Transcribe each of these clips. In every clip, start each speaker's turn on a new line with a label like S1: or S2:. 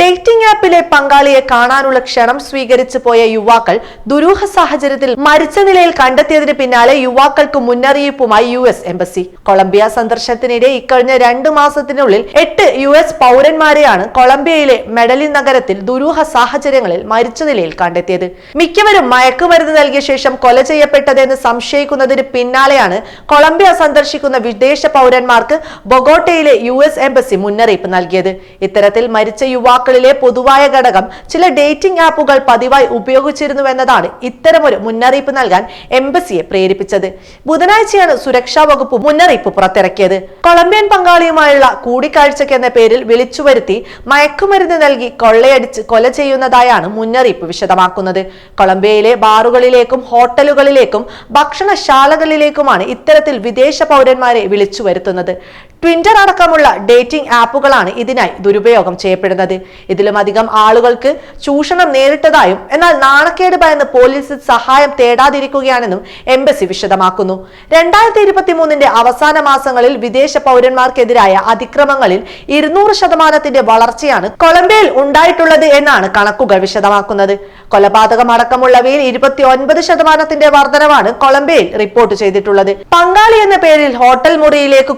S1: Dating ആപ്പിലെ പങ്കാളിയെ കാണാനുള്ള ക്ഷണം സ്വീകരിച്ചു പോയ യുവാക്കൾ ദുരൂഹ സാഹചര്യത്തിൽ മരിച്ച നിലയിൽ കണ്ടെത്തിയതിന് പിന്നാലെ യുവാക്കൾക്ക് മുന്നറിയിപ്പുമായി യു എസ് എംബസി. കൊളംബിയ സന്ദർശനത്തിനിടെ ഇക്കഴിഞ്ഞ രണ്ടു മാസത്തിനുള്ളിൽ എട്ട് യു എസ് പൗരന്മാരെയാണ് കൊളംബിയയിലെ മെഡലിൻ നഗരത്തിൽ ദുരൂഹ സാഹചര്യങ്ങളിൽ മരിച്ച നിലയിൽ കണ്ടെത്തിയത്. മിക്കവരും മയക്കുമരുന്ന് നൽകിയ ശേഷം കൊല ചെയ്യപ്പെട്ടതെന്ന് സംശയിക്കുന്നതിന് പിന്നാലെയാണ് കൊളംബിയ സന്ദർശിക്കുന്ന വിദേശ പൗരന്മാർക്ക് ബൊഗോട്ടയിലെ യു എസ് എംബസി മുന്നറിയിപ്പ് നൽകിയത്. ഇത്തരത്തിൽ മരിച്ച യുവാക്കളിലെ പൊതുവായ ഘടകം ചില ഡേറ്റിംഗ് ആപ്പുകൾ പതിവായി ഉപയോഗിച്ചിരുന്നുവെന്നതാണ് ഇത്തരമൊരു മുന്നറിയിപ്പ് നൽകാൻ എംബസിയെ പ്രേരിപ്പിച്ചത്. ബുധനാഴ്ചയാണ് സുരക്ഷാ വകുപ്പ് മുന്നറിയിപ്പ് പുറത്തിറക്കിയത്. കൊളംബിയൻ പങ്കാളിയുമായുള്ള കൂടിക്കാഴ്ചയ്ക്ക് എന്ന പേരിൽ വിളിച്ചുവരുത്തി മയക്കുമരുന്ന് നൽകി കൊള്ളയടിച്ച് കൊല ചെയ്യുന്നതായാണ് മുന്നറിയിപ്പ് വിശദമാക്കുന്നത്. കൊളംബിയയിലെ ബാറുകളിലേക്കും ഹോട്ടലുകളിലേക്കും ഭക്ഷണശാലകളിലേക്കുമാണ് ഇത്തരത്തിൽ വിദേശ പൗരന്മാരെ വിളിച്ചു വരുത്തുന്നത് ട്വിൻഡർ അടക്കമുള്ള ഡേറ്റിംഗ് ആപ്പുകളാണ് ഇതിനായി ദുരുപയോഗം ചെയ്യപ്പെടുന്നത്. ഇതിലും അധികം ആളുകൾക്ക് ചൂഷണം നേരിട്ടതായും എന്നാൽ നാണക്കേട് ഭയന്ന് പോലീസ് സഹായം തേടാതിരിക്കുകയാണെന്നും എംബസി വിശദമാക്കുന്നു. രണ്ടായിരത്തി ഇരുപത്തി മൂന്നിന്റെ അവസാന മാസങ്ങളിൽ വിദേശ പൗരന്മാർക്കെതിരായ അതിക്രമങ്ങളിൽ ഇരുന്നൂറ് ശതമാനത്തിന്റെ വളർച്ചയാണ് കൊളംബിയയിൽ ഉണ്ടായിട്ടുള്ളത് എന്നാണ് കണക്കുകൾ വിശദമാക്കുന്നത്. കൊലപാതകം അടക്കമുള്ളവയിൽ ഇരുപത്തി ഒൻപത് ശതമാനത്തിന്റെ വർധനവാണ് കൊളംബിയയിൽ റിപ്പോർട്ട് ചെയ്തിട്ടുള്ളത്. പങ്കാളി എന്ന പേരിൽ ഹോട്ടൽ മുറിയിലേക്ക്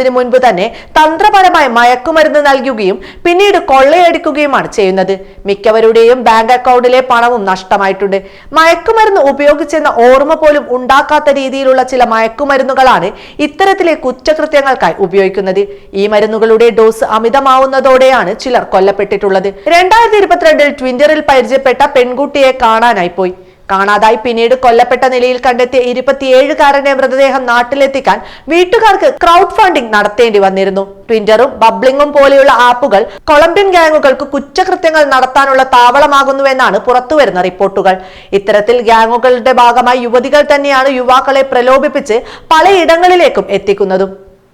S1: കൊണ്ടുപോകുന്നതിന് മുൻപ് തന്നെ തന്ത്രപരമായി മയക്കുമരുന്ന് നൽകുകയും പിന്നീട് കൊള്ളയടിക്കുകയുമാണ് ചെയ്യുന്നത്. മിക്കവരുടെയും ബാങ്ക് അക്കൗണ്ടിലെ പണവും നഷ്ടമായിട്ടുണ്ട്. മയക്കുമരുന്ന് ഉപയോഗിച്ചെന്ന ഓർമ്മ പോലും ഉണ്ടാക്കാത്ത രീതിയിലുള്ള ചില മയക്കുമരുന്നുകളാണ് ഇത്തരത്തിലെ കുറ്റകൃത്യങ്ങൾക്കായി ഉപയോഗിക്കുന്നത്. ഈ മരുന്നുകളുടെ ഡോസ് അമിതമാവുന്നതോടെയാണ് ചിലർ കൊല്ലപ്പെട്ടിട്ടുള്ളത്. രണ്ടായിരത്തി ഇരുപത്തിരണ്ടിൽ ട്വിറ്ററിൽ പരിചയപ്പെട്ട പെൺകുട്ടിയെ കാണാനായി പോയി. കാണാതായി. പിന്നീട് കൊല്ലപ്പെട്ട നിലയിൽ കണ്ടെത്തിയ ഇരുപത്തിയേഴുകാരന്റെ മൃതദേഹം നാട്ടിലെത്തിക്കാൻ വീട്ടുകാർക്ക് ക്രൗഡ് ഫണ്ടിംഗ് നടത്തേണ്ടി വന്നിരുന്നു. ട്വിറ്ററും ബബ്ലിങ്ങും പോലെയുള്ള ആപ്പുകൾ കൊളംബിയൻ ഗ്യാങ്ങുകൾക്ക് കുറ്റകൃത്യങ്ങൾ നടത്താനുള്ള താവളമാകുന്നുവെന്നാണ് പുറത്തുവരുന്ന റിപ്പോർട്ടുകൾ. ഇത്തരത്തിൽ ഗ്യാങ്ങുകളുടെ ഭാഗമായി യുവതികൾ തന്നെയാണ് യുവാക്കളെ പ്രലോഭിപ്പിച്ച് പലയിടങ്ങളിലേക്കും എത്തിക്കുന്നതും.